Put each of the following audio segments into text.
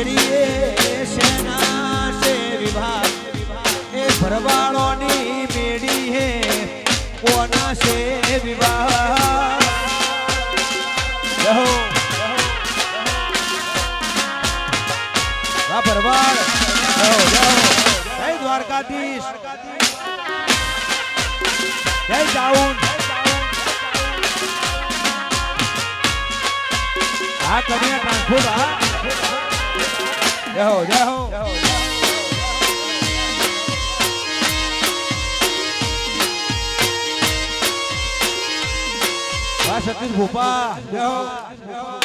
મેરીએ સેના સે વિવાહ એ ભરવાળોની મેળી હે કોના સે વિવાહ રહો વાહ ભરવાડ રહો રહો જય દ્વારકાધીશ જય જાઉન આ કરીએ ટ્રાન્સપોર્ટ આ જય હો જય હો જય હો સતીશ ભોપા જય હો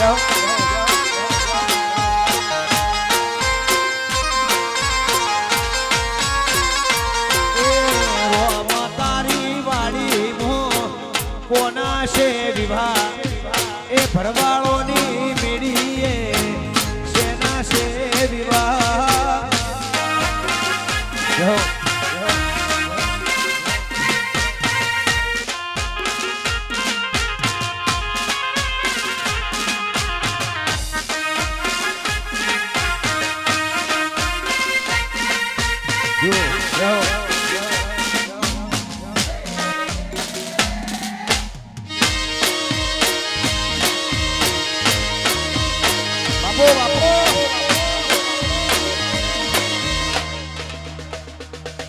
老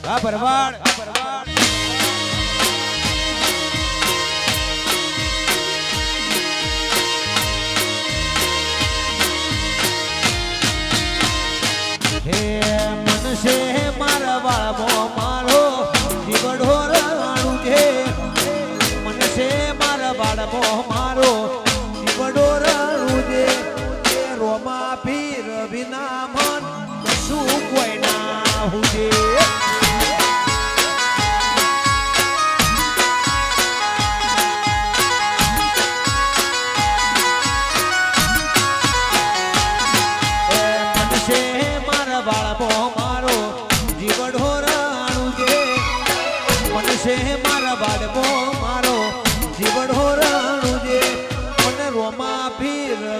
હા ભરવાડ હા ભરવાડ Hey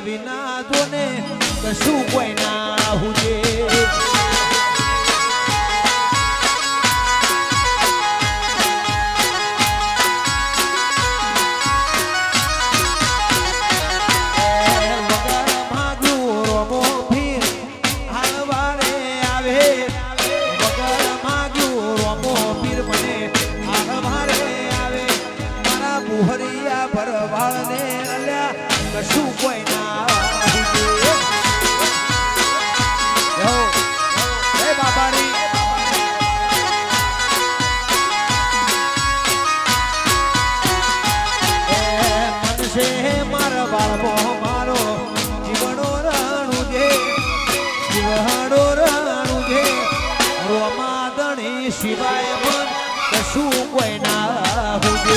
વિના જોને કશું કોઈ ના હું સિવાય મન કશું કોઈ ના હોય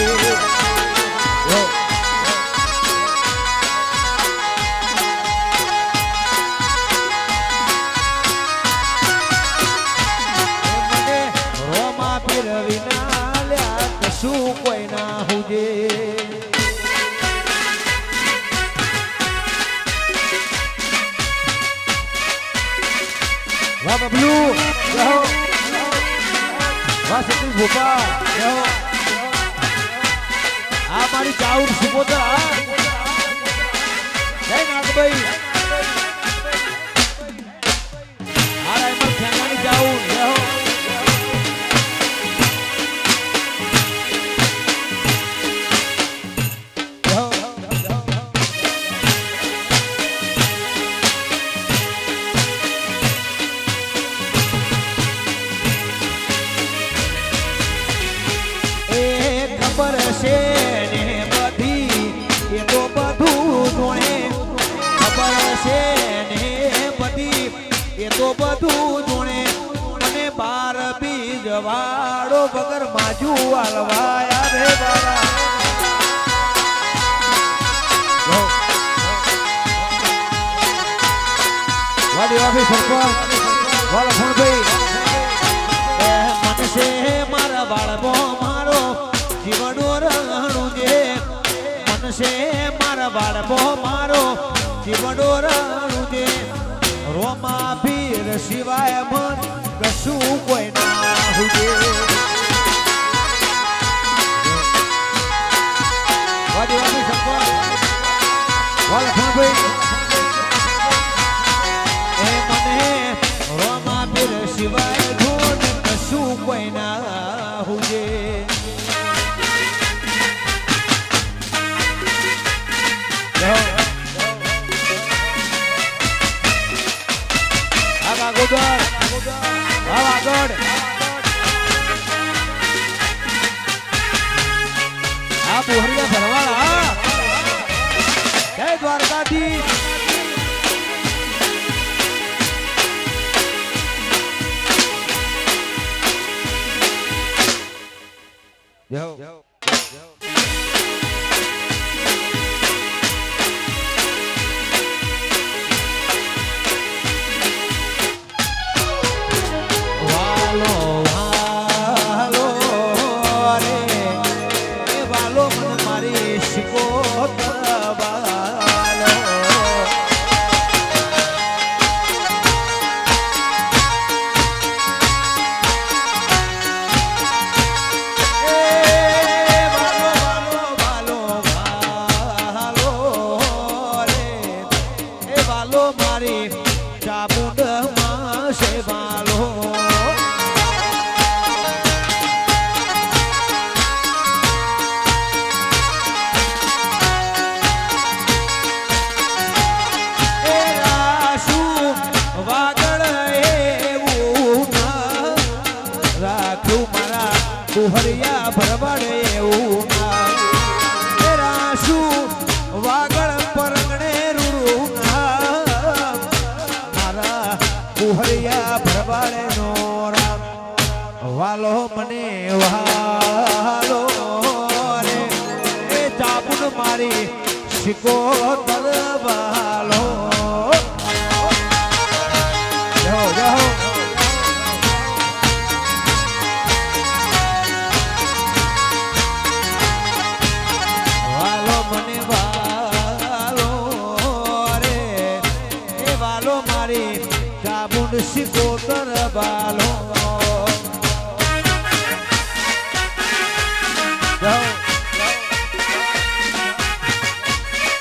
શું કોઈ ના હોજે. બાબલું વાહ સતીશ ભોપા હો આ મારી ચાઉડ સુપોતા જય નાગભાઈ. બાર બીજ વાળો વગર માજુ વાલવાયા રે જો. વાડી વાપી સરપંચ વાળો ફોનભાઈ એ મનસે મારા બાળકો મારો જીવનો રણું જે મનસે મારા રોમા ભીર સિવાય મન કશું કોઈ ના એ મને રોમા પીર સિવાય ધૂન કશું કોઈ ના હુજે આગા ગોદર Yo. વાલો કુહરિયા ભરવાડે એવું ના વાગળ પરંગણે રૂડું મારા કુહરિયા ભરવાડે નો રામ. વાલો મને વાલો રે. એ ચાબુન મારી શીખો તરવાલો શિકોતર બાલો જાઓ.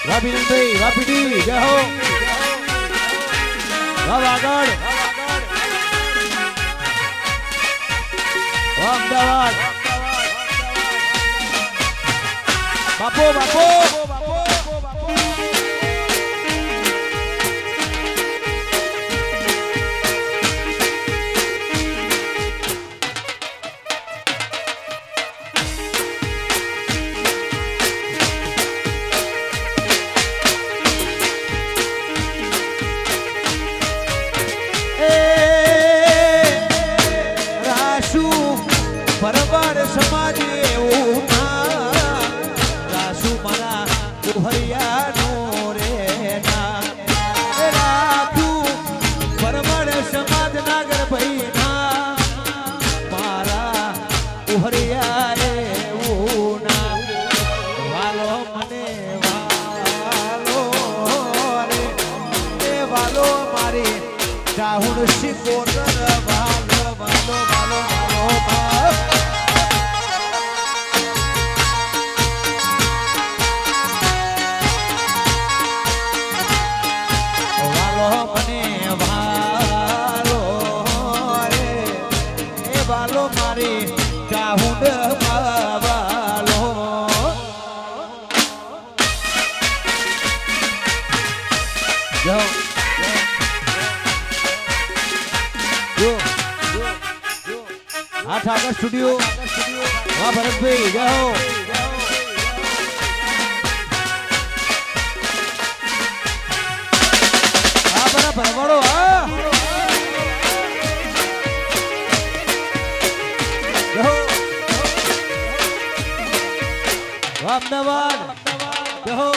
વાપીનંદભાઈ વાપીડી જય હો વાહ આગળ. અમદાવાદ. બાપો બાપો. મારા જો આ ઠાકર સ્ટુડિયો. વાહ ભરતભાઈ જય હો. હા બરા ભરવાડો હા. અમદાવાદ. જહો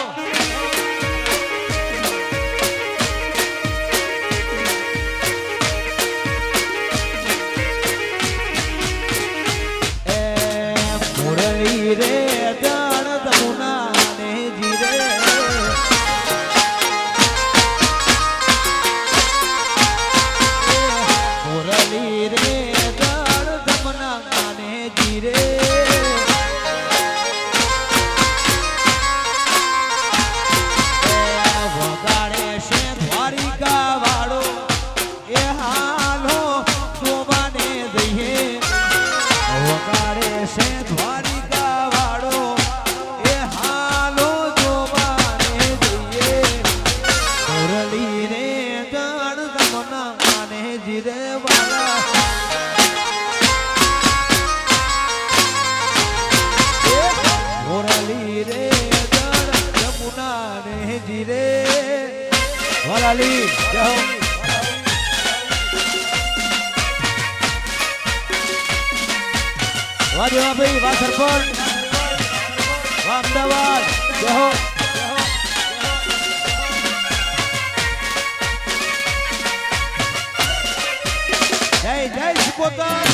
વાહ દેવાભાઈ વાહ સરપંચ. વાહ અમદાવાદ. જય હો. જય જય સુપોતા